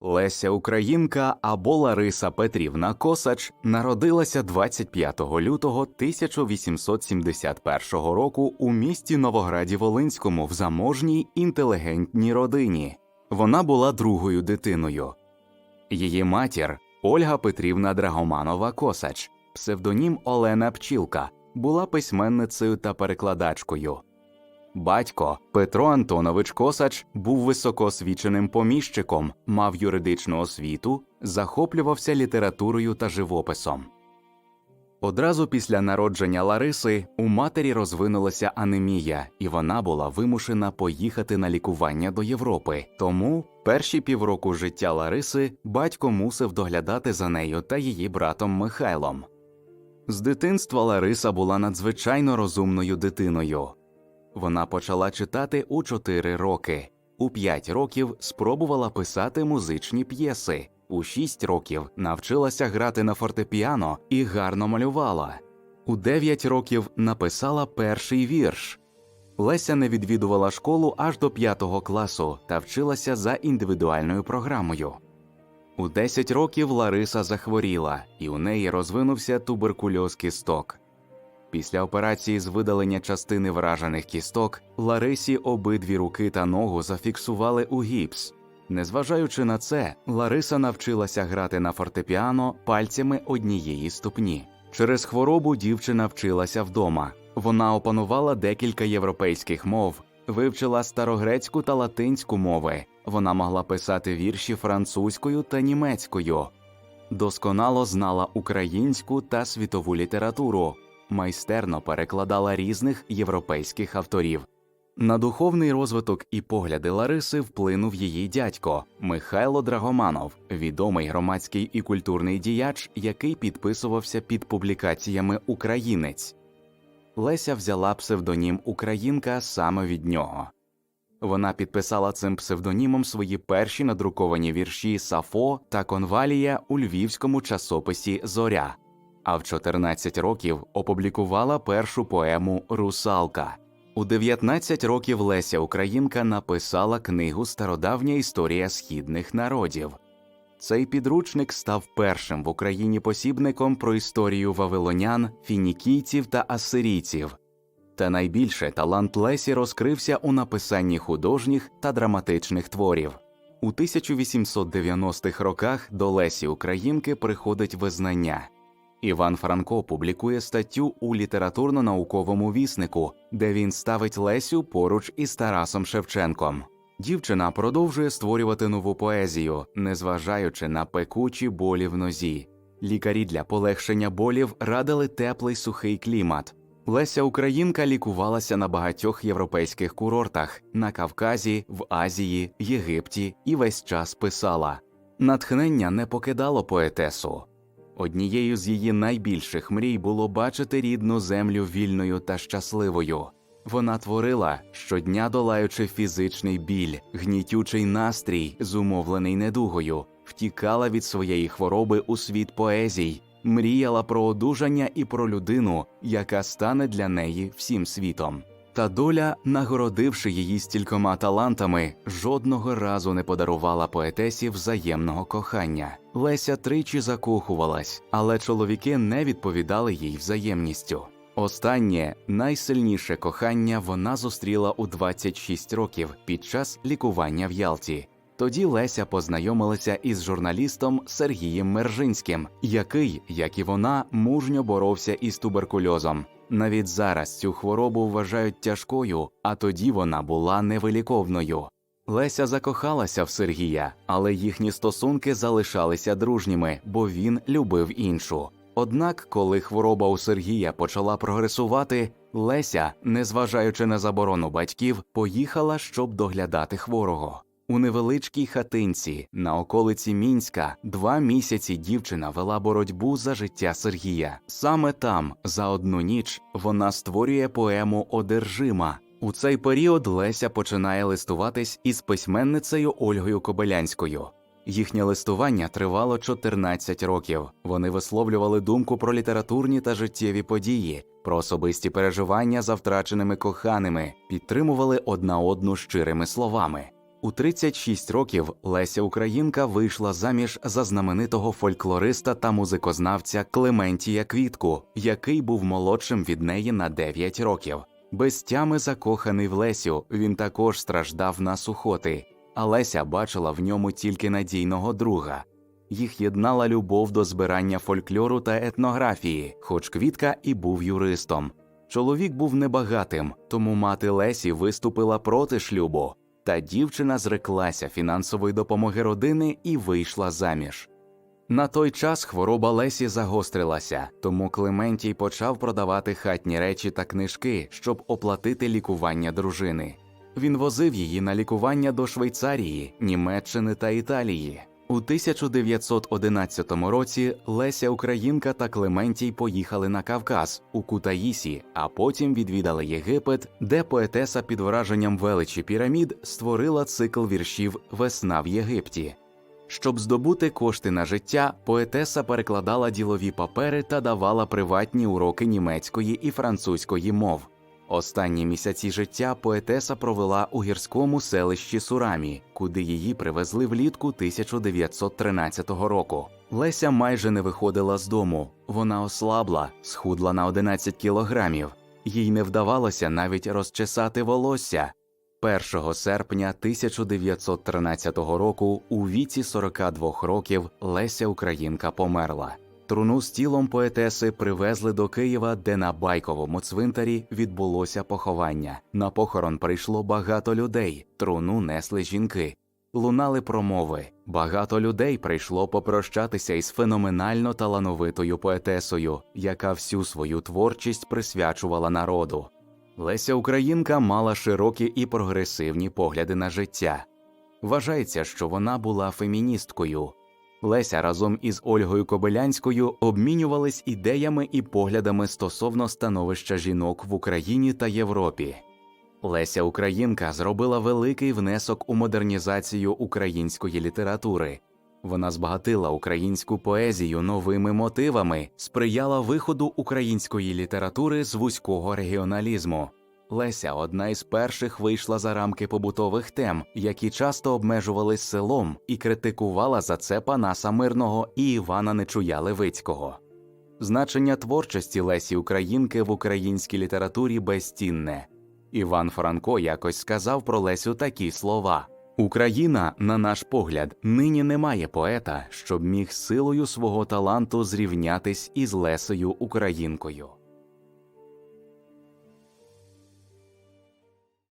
Леся Українка або Лариса Петрівна Косач народилася 25 лютого 1871 року у місті Новограді Волинському в заможній інтелігентній родині. Вона була другою дитиною. Її матір Ольга Петрівна Драгоманова Косач, псевдонім Олена Пчілка, була письменницею та перекладачкою. Батько Петро Антонович Косач був високоосвіченим поміщиком, мав юридичну освіту, захоплювався літературою та живописом. Одразу після народження Лариси у матері розвинулася анемія, і вона була вимушена поїхати на лікування до Європи. Тому перші півроку життя Лариси батько мусив доглядати за нею та її братом Михайлом. З дитинства Лариса була надзвичайно розумною дитиною. Вона почала читати у 4 роки. У 5 років спробувала писати музичні п'єси. У 6 років навчилася грати на фортепіано і гарно малювала. У 9 років написала перший вірш. Леся не відвідувала школу аж до 5 класу та вчилася за індивідуальною програмою. У 10 років Лариса захворіла, і у неї розвинувся туберкульоз кісток. Після операції з видалення частини вражених кісток Ларисі обидві руки та ногу зафіксували у гіпс. Незважаючи на це, Лариса навчилася грати на фортепіано пальцями однієї ступні. Через хворобу дівчина вчилася вдома. Вона опанувала декілька європейських мов, вивчила старогрецьку та латинську мови. Вона могла писати вірші французькою та німецькою. Досконало знала українську та світову літературу, майстерно перекладала різних європейських авторів. На духовний розвиток і погляди Лариси вплинув її дядько Михайло Драгоманов, відомий громадський і культурний діяч, який підписувався під публікаціями Українець. Леся взяла псевдонім Українка саме від нього. Вона підписала цим псевдонімом свої перші надруковані вірші Сафо та Конвалія у львівському часописі Зоря, а в 14 років опублікувала першу поему Русалка. У 19 років Леся Українка написала книгу Стародавня історія східних народів. Цей підручник став першим в Україні посібником про історію вавилонян, фінікійців та асирійців. Та найбільше талант Лесі розкрився у написанні художніх та драматичних творів. У 1890-х роках до Лесі Українки приходить визнання. Іван Франко публікує статтю у літературно-науковому віснику, де він ставить Лесю поруч із Тарасом Шевченком. Дівчина продовжує створювати нову поезію, незважаючи на пекучі болі в нозі. Лікарі для полегшення болів радили теплий сухий клімат. Леся Українка лікувалася на багатьох європейських курортах на Кавказі, в Азії, Єгипті і весь час писала. Натхнення не покидало поетесу. Однією з її найбільших мрій було бачити рідну землю вільною та щасливою. Вона творила, щодня долаючи фізичний біль, гнітючий настрій, зумовлений недугою, втікала від своєї хвороби у світ поезій, мріяла про одужання і про людину, яка стане для неї всім світом. Та доля, нагородивши її стількома талантами, жодного разу не подарувала поетесі взаємного кохання. Леся тричі закохувалась, але чоловіки не відповідали їй взаємністю. Останнє найсильніше кохання вона зустріла у 26 років під час лікування в Ялті. Тоді Леся познайомилася із журналістом Сергієм Мержинським, який, як і вона, мужньо боровся із туберкульозом. Навіть зараз цю хворобу вважають тяжкою, а тоді вона була невиліковною. Леся закохалася в Сергія, але їхні стосунки залишалися дружніми, бо він любив іншу. Однак, коли хвороба у Сергія почала прогресувати, Леся, незважаючи на заборону батьків, поїхала, щоб доглядати хворого. У невеличкій хатинці на околиці Мінська два місяці дівчина вела боротьбу за життя Сергія. Саме там, за одну ніч, вона створює поему Одержима. У цей період Леся починає листуватись із письменницею Ольгою Кобилянською. Їхнє листування тривало 14 років. Вони висловлювали думку про літературні та життєві події, про особисті переживання за втраченими коханими, підтримували одна одну щирими словами. У 36 років Леся Українка вийшла заміж за знаменитого фольклориста та музикознавця Клементія Квітку, який був молодшим від неї на 9 років. Без тями закоханий в Лесю, він також страждав на сухоти, а Леся бачила в ньому тільки надійного друга. Їх єднала любов до збирання фольклору та етнографії, хоч Квітка і був юристом. Чоловік був небагатим, тому мати Лесі виступила проти шлюбу, та дівчина зреклася фінансової допомоги родини і вийшла заміж. На той час хвороба Лесі загострилася, тому Клементій почав продавати хатні речі та книжки, щоб оплатити лікування дружини. Він возив її на лікування до Швейцарії, Німеччини та Італії. У 1911 році Леся Українка та Клементій поїхали на Кавказ у Кутаїсі, а потім відвідали Єгипет, де поетеса під враженням величі пірамід створила цикл віршів Весна в Єгипті. Щоб здобути кошти на життя, поетеса перекладала ділові папери та давала приватні уроки німецької і французької мов. Останні місяці життя поетеса провела у гірському селищі Сурамі, куди її привезли влітку 1913 року. Леся майже не виходила з дому. Вона ослабла, схудла на 11 кілограмів. Їй не вдавалося навіть розчесати волосся. 1 серпня 1913 року у віці 42 років Леся Українка померла. Труну з тілом поетеси привезли до Києва, де на байковому цвинтарі відбулося поховання. На похорон прийшло багато людей, труну несли жінки. Лунали промови. Багато людей прийшло попрощатися із феноменально талановитою поетесою, яка всю свою творчість присвячувала народу. Леся Українка мала широкі і прогресивні погляди на життя. Вважається, що вона була феміністкою. Леся разом із Ольгою Кобилянською обмінювались ідеями і поглядами стосовно становища жінок в Україні та Європі. Леся Українка зробила великий внесок у модернізацію української літератури. Вона збагатила українську поезію новими мотивами, сприяла виходу української літератури з вузького регіоналізму. Леся одна із перших вийшла за рамки побутових тем, які часто обмежувались селом, і критикувала за це Панаса Мирного і Івана Нечуя Левицького. Значення творчості Лесі Українки в українській літературі безцінне. Іван Франко якось сказав про Лесю такі слова. Україна, на наш погляд, нині не має поета, щоб міг силою свого таланту зрівнятись із Лесею Українкою.